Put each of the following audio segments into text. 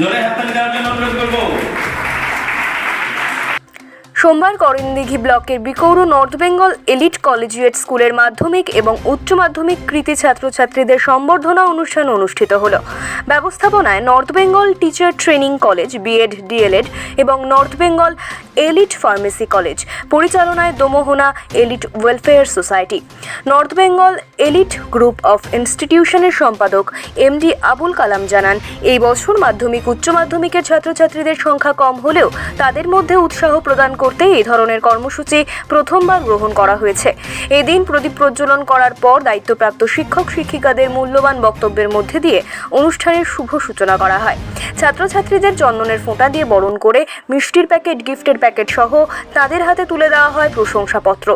জোরে হাততালি দেওয়ার জন্য অনুরোধ করব। সোমবার করণদিঘি ব্লকের Bikour North Bengal elite collegiate স্কুলের মাধ্যমিক এবং উচ্চ মাধ্যমিক কৃতি ছাত্রছাত্রীদের সম্বর্ধনা অনুষ্ঠান অনুষ্ঠিত হল। ব্যবস্থাপনায় North Bengal teacher training college, B Ed, D El Ed এবং North Bengal elite pharmacy college, পরিচালনায় Domohana elite welfare society. North Bengal elite group of ইনস্টিটিউশনের সম্পাদক এমডি আবুল কালাম জানান, এই বছর মাধ্যমিক উচ্চ মাধ্যমিকের ছাত্রছাত্রীদের সংখ্যা কম হলেও তাদের মধ্যে উৎসাহ প্রদান করতে এই ধরনের কর্মসূচি প্রথমবার গ্রহণ করা হয়েছে। এদিন প্রদীপ প্রজ্বলন করার পর দায়িত্বপ্রাপ্ত শিক্ষক শিক্ষিকাদের মূল্যবান বক্তব্যের মধ্যে দিয়ে অনুষ্ঠানের শুভ সূচনা করা হয়। ছাত্রছাত্রীদের চন্দনের ফোঁটা দিয়ে বরণ করে মিষ্টির প্যাকেট, গিফটের প্যাকেট সহ তাদের হাতে তুলে দেওয়া হয় প্রশংসাপত্র।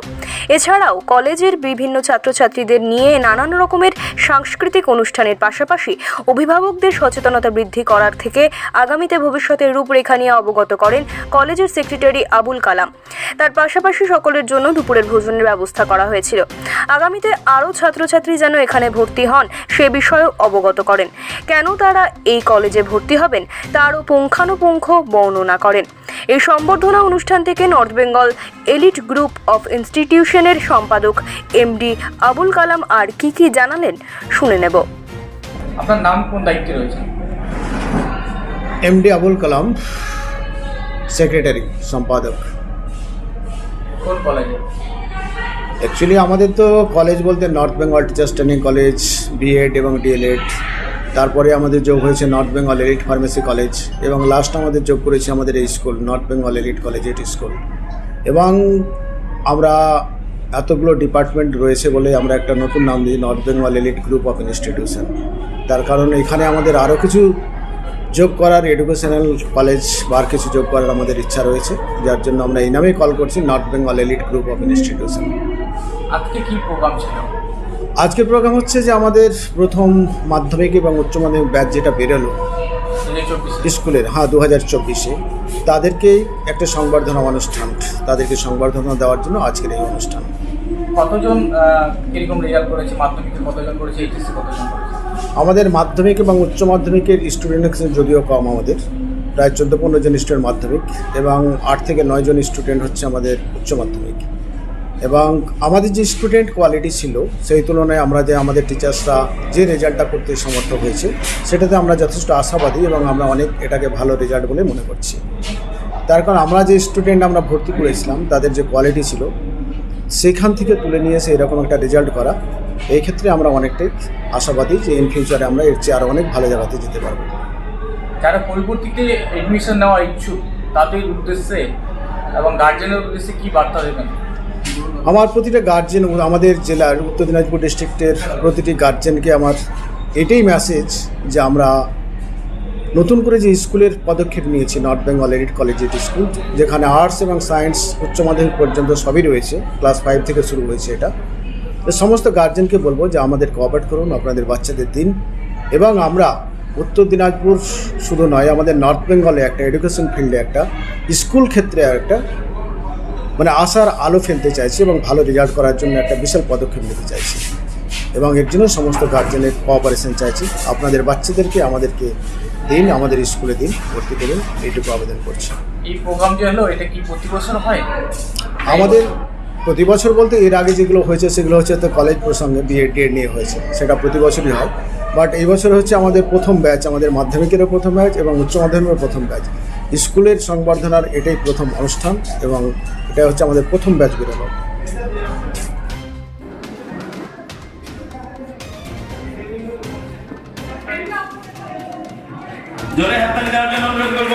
এছাড়াও কলেজের বিভিন্ন ছাত্রছাত্রীদের নিয়ে নানান রকমের সাংস্কৃতিক অনুষ্ঠানের পাশাপাশি অভিভাবকদের সচেতনতা বৃদ্ধি করার থেকে আগামীতে ভবিষ্যতের রূপরেখা নিয়ে অবগত করেন কলেজের সেক্রেটারি আবুল কালাম। তার পাশাপাশি সকলের জন্য দুপুরের ভোজনের ব্যবস্থা করা হয়েছিল। আগামীতে আরও ছাত্রছাত্রী যেন এখানে ভর্তি হন সে বিষয়েও অবগত করেন। কেন তারা এই কলেজে ভর্তি হবেন তারও পুঙ্খানুপুঙ্খ বর্ণনা করেন। এই সম্বর্ধনা অনুষ্ঠান থেকে North Bengal elite group of ইনস্টিটিউশনের সম্পাদক এমডি আবুল কালাম আর কি কি জানালেন শুনে নেব। আপনার নাম কোন দায়িত্বে রয়েছে? এমডি আবুল কালাম সেক্রেটারি সম্পাদক। কোন কলেজে অ্যাকচুয়ালি আমাদের তো কলেজ বলতে North Bengal teachers training college B Ed এবং ডিএলএড তারপরে আমাদের যোগ হয়েছে North Bengal elite pharmacy college এবং লাস্ট আমাদের যোগ করেছে আমাদের এই school North Bengal elite collegiate school এবং আমরা এতগুলো ডিপার্টমেন্ট রয়েছে বলে আমরা একটা নতুন নাম দিই North Bengal elite group of institution তার কারণ এখানে আমাদের আরও কিছু যোগ করার এডুকেশনাল কলেজ বা আর কিছু যোগ করার আমাদের ইচ্ছা রয়েছে যার জন্য আমরা এই নামেই কল করছি North Bengal elite group of institution. আজকে কি প্রোগ্রাম ছিল? আজকের প্রোগ্রাম হচ্ছে যে আমাদের প্রথম মাধ্যমিক এবং উচ্চ মাধ্যমিক ব্যাচ যেটা বেরোলো স্কুলের হ্যাঁ দু হাজার চব্বিশে। তাদেরকেই একটা সংবর্ধনা অনুষ্ঠান তাদেরকে সংবর্ধনা দেওয়ার জন্য আজকের এই অনুষ্ঠান। কতজন রেজাল্ট করেছে? মাধ্যমিকে কতজন করেছে? এইচএসসি কতজন করেছে? আমাদের মাধ্যমিক এবং উচ্চ মাধ্যমিকের স্টুডেন্ট যদিও কম আমাদের। প্রায় চোদ্দ পনেরো জন স্টুডেন্ট মাধ্যমিক এবং আট থেকে নয় জন স্টুডেন্ট হচ্ছে আমাদের উচ্চ মাধ্যমিক। এবং আমাদের যে স্টুডেন্ট কোয়ালিটি ছিল, সেই তুলনায় আমরা যে আমাদের টিচার্সরা যে রেজাল্টটা করতে সমর্থ হয়েছে, সেটাতে আমরা যথেষ্ট আশাবাদী এবং আমরা অনেক এটাকে ভালো রেজাল্ট বলে মনে করছি। তার কারণ আমরা যে স্টুডেন্ট আমরা ভর্তি করেছিলাম, তাদের যে কোয়ালিটি ছিল, সেখান থেকে তুলে নিয়ে এসে এরকম একটা রেজাল্ট করা এই ক্ষেত্রে আমরা অনেকটাই আশাবাদী যে ইন ফিউচারে আমরা এর চেয়ে আরও অনেক ভালো জায়গাতে যেতে পারব। যারা পরবর্তীতে এডমিশন নেওয়ার ইচ্ছুক তাদের উদ্দেশ্যে এবং গার্জেনের উদ্দেশ্যে কি বার্তা দেবেন? আমার প্রতিটা গার্জেন আমাদের জেলার উত্তর দিনাজপুর ডিস্ট্রিক্টের প্রতিটি গার্জেনকে আমার এটাই মেসেজ যে আমরা নতুন করে যে স্কুলের পদক্ষেপ নিয়েছি North Bengal elite collegiate school যেখানে আর্টস এবং সায়েন্স উচ্চ মাধ্যমিক পর্যন্ত সবই রয়েছে ক্লাস ফাইভ থেকে শুরু হয়েছে এটা। সমস্ত গার্জেনকে বলব যে আমাদের কোঅপারেট করুন আপনাদের বাচ্চাদের দিন। এবং আমরা উত্তর দিনাজপুর শুধু নয় আমাদের নর্থ বেঙ্গলে একটা এডুকেশন ফিল্ডে একটা স্কুল ক্ষেত্রে একটা মানে আশার আলো ফেলতে চাইছি এবং ভালো রেজাল্ট করার জন্য একটা বিশাল পদক্ষেপ নিতে চাইছি। এবং এর জন্য সমস্ত গার্জেনের কোঅপারেশন চাইছি। আপনাদের বাচ্চাদেরকে আমাদেরকে দিন আমাদের স্কুলে দিন ভর্তি করুন এইটুকু আবেদন করছি। এই প্রোগ্রাম যে হলো এটা কি প্রতি বছর হয়? আমাদের প্রতি বছর বলতে এর আগে যেগুলো হয়েছে, সেগুলো হচ্ছে তো কলেজ প্রসঙ্গে বিএড ডিএড নিয়ে হয়েছে। সেটা প্রতি বছরই হয়। বাট এই বছর হচ্ছে আমাদের প্রথম ব্যাচ আমাদের মাধ্যমিকেরও প্রথম ব্যাচ এবং উচ্চ মাধ্যমিকেরও প্রথম ব্যাচ স্কুলের সংবর্ধনার এটাই প্রথম অনুষ্ঠান এবং এটা হচ্ছে আমাদের প্রথম ব্যাচ বেরোলো জোরে হাততালি দেওয়ার জন্য অনুরোধ করব।